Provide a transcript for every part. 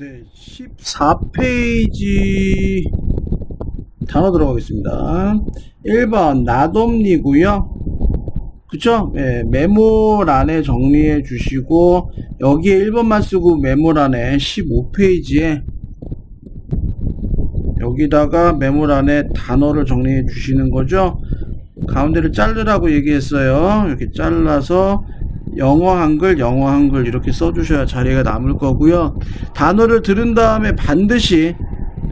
네, 14페이지 단어 들어가겠습니다. 1번 나돔니고요. 그쵸? 예, 메모란에 정리해 주시고 여기에 1번만 쓰고 메모란에 15페이지에 여기다가 메모란에 단어를 정리해 주시는 거죠. 가운데를 자르라고 얘기했어요. 이렇게 잘라서 영어 한글, 영어 한글 이렇게 써주셔야 자리가 남을 거고요. 단어를 들은 다음에 반드시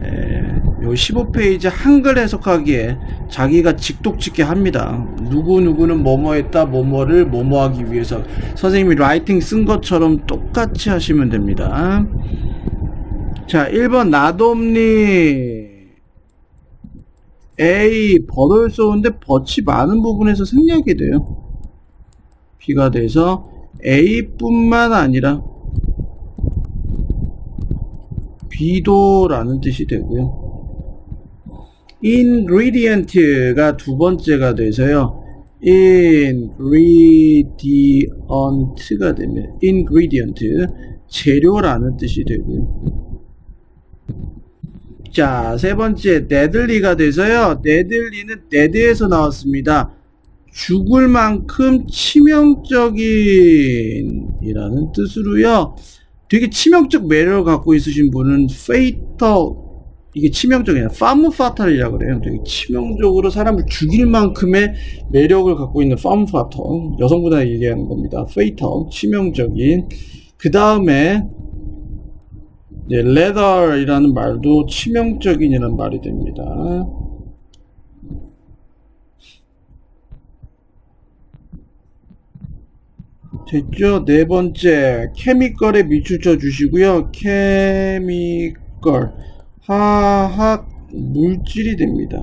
에, 요 15페이지 한글 해석하기에 자기가 직독짓게 합니다. 누구누구는 뭐뭐 했다, 뭐뭐를 뭐뭐 하기 위해서 선생님이 라이팅 쓴 것처럼 똑같이 하시면 됩니다. 자, 1번 나돔니 A 버를 쏘는데 덫이 많은 부분에서 생략이 돼요. B가 돼서 A뿐만 아니라 B도 라는 뜻이 되고요. ingredient가 두 번째가 돼서요. ingredient가 되면 ingredient 재료라는 뜻이 되고요. 자, 세 번째 네들리가 돼서요. 네들리는 네드에서 나왔습니다. 죽을 만큼 치명적인이라는 뜻으로요. 되게 치명적 매력을 갖고 있으신 분은 페이터 이게 치명적이냐 파무 파탈이라고 그래요. 되게 치명적으로 사람을 죽일 만큼의 매력을 갖고 있는 파무 파탈 여성분한테 얘기하는 겁니다. 페이터 치명적인 그 다음에 leather이라는 말도 치명적인이라는 말이 됩니다. 됐죠? 네 번째, 케미컬에 밑줄 주시고요. 케미컬, 화학, 물질이 됩니다.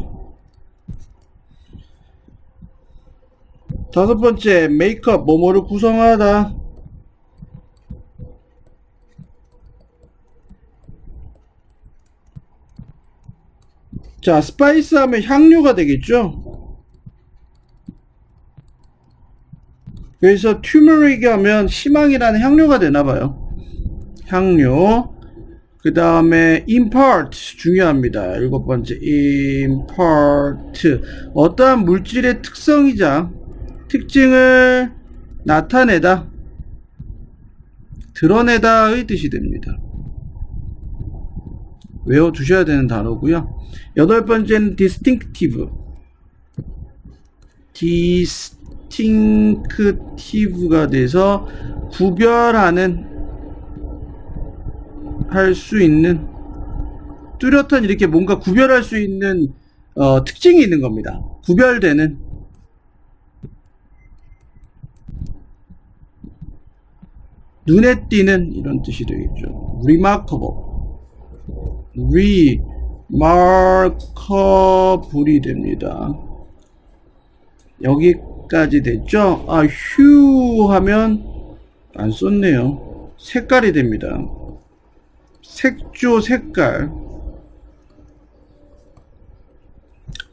다섯 번째, 메이크업, 뭐뭐를 구성하다. 자, 스파이스 하면 향료가 되겠죠? 그래서 튜머릭 하면 희망이라는 향료가 되나 봐요. 향료. 그 다음에 impart 중요합니다. 일곱 번째 impart 어떠한 물질의 특성이자 특징을 나타내다 드러내다의 뜻이 됩니다. 외워 두셔야 되는 단어고요. 여덟 번째는 distinctive distinctive가 돼서 구별하는 할 수 있는 뚜렷한 이렇게 뭔가 구별할 수 있는 어, 특징이 있는 겁니다. 구별되는 눈에 띄는 이런 뜻이 되겠죠. remarkable, remarkable이 됩니다. 여기 까지 됐죠? 아, 휴 하면 안 썼네요. 색깔이 됩니다. 색조 색깔.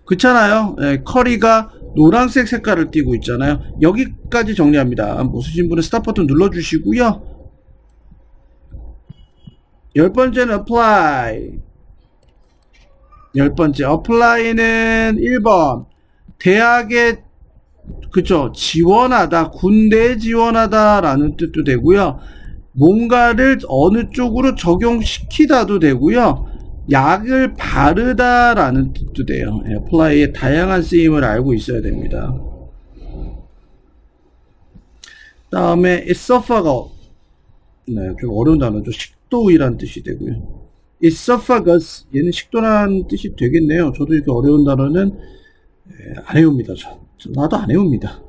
그렇잖아요. 예, 커리가 노란색 색깔을 띠고 있잖아요. 여기까지 정리합니다. 못 쓰신 분은 스탑 버튼 눌러주시고요. 열 번째는 apply. 열 번째 apply는 1번 대학에 그쵸 지원하다 군대에 지원하다라는 뜻도 되고요. 뭔가를 어느 쪽으로 적용시키다도 되고요. 약을 바르다라는 뜻도 돼요. 예, apply의 다양한 쓰임을 알고 있어야 됩니다. 다음에 esophagus 네, 좀 어려운 단어죠. 식도이란 뜻이 되고요. esophagus 얘는 식도라는 뜻이 되겠네요. 저도 이렇게 어려운 단어는 예, 안 해옵니다. 저, 저 나도 안 해옵니다.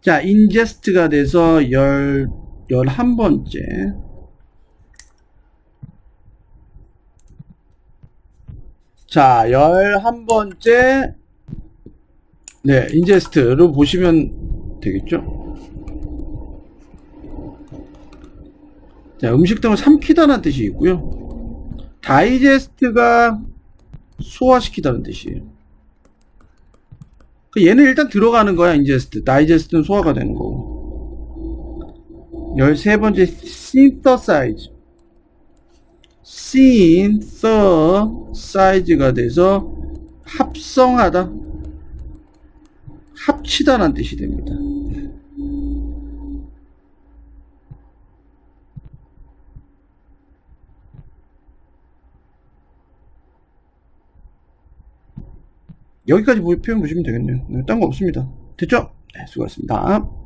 자, ingest가 돼서 열 11번째. 자, 11번째. 네, 인제스트로 보시면 되겠죠? 자, 음식 등을 삼키다는 뜻이 있고요. 다이제스트가 소화시키다는 뜻이에요. 그 얘는 일단 들어가는 거야, 인제스트. 다이제스트는 소화가 되는 거고. 13번째 synthesize synthesize가 돼서 합성하다, 합치다라는 뜻이 됩니다. 여기까지 보- 표현 보시면 되겠네요. 딴 거 없습니다. 됐죠? 네, 수고하셨습니다.